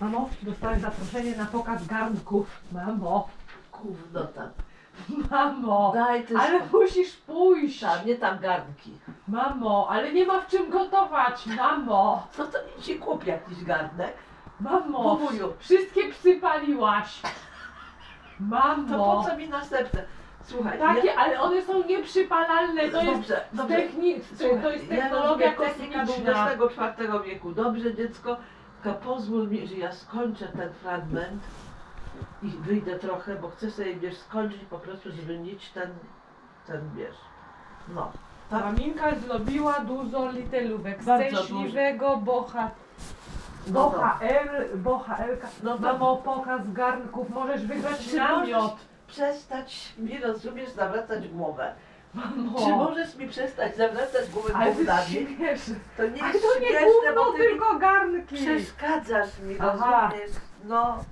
Mamo, dostałem zaproszenie na pokaz garnków. Mamo, Gówno tam. mamo, Daj ty ale musisz pójść. Tam, nie tam garnki. Mamo, ale nie ma w czym gotować. Mamo, No to idź i kup jakiś garnek. mamo, Wuju. wszystkie psy paliłaś. To Mamo, po co mi następne? Słuchaj, takie, ja... ale one są nieprzypalalne. To jest Dobrze, to jest ja technologia rozumiem, technika kosmiczna. XXIV wieku. Dobrze, dziecko, tylko pozwól mi, że ja skończę ten fragment i wyjdę trochę, bo chcę sobie, wiesz, skończyć po prostu, żeby mieć ten, ten, wiesz, no. Tak? Maminka zrobiła dużo litelówek. Bardzo Szczęśliwego boha... No Bohael, bohaelka. No to- Mamo, pokaz garnków. Możesz wygrać namiot. przestać mi, rozumiesz, zawracać głowę? Mamo. Czy możesz mi przestać zawracać głowę Ale śmieszne. To nie Ale jest to nie śmieszne, gówno, bo ty mi tylko garnki. przeszkadzasz mi, Aha. rozumiesz? No,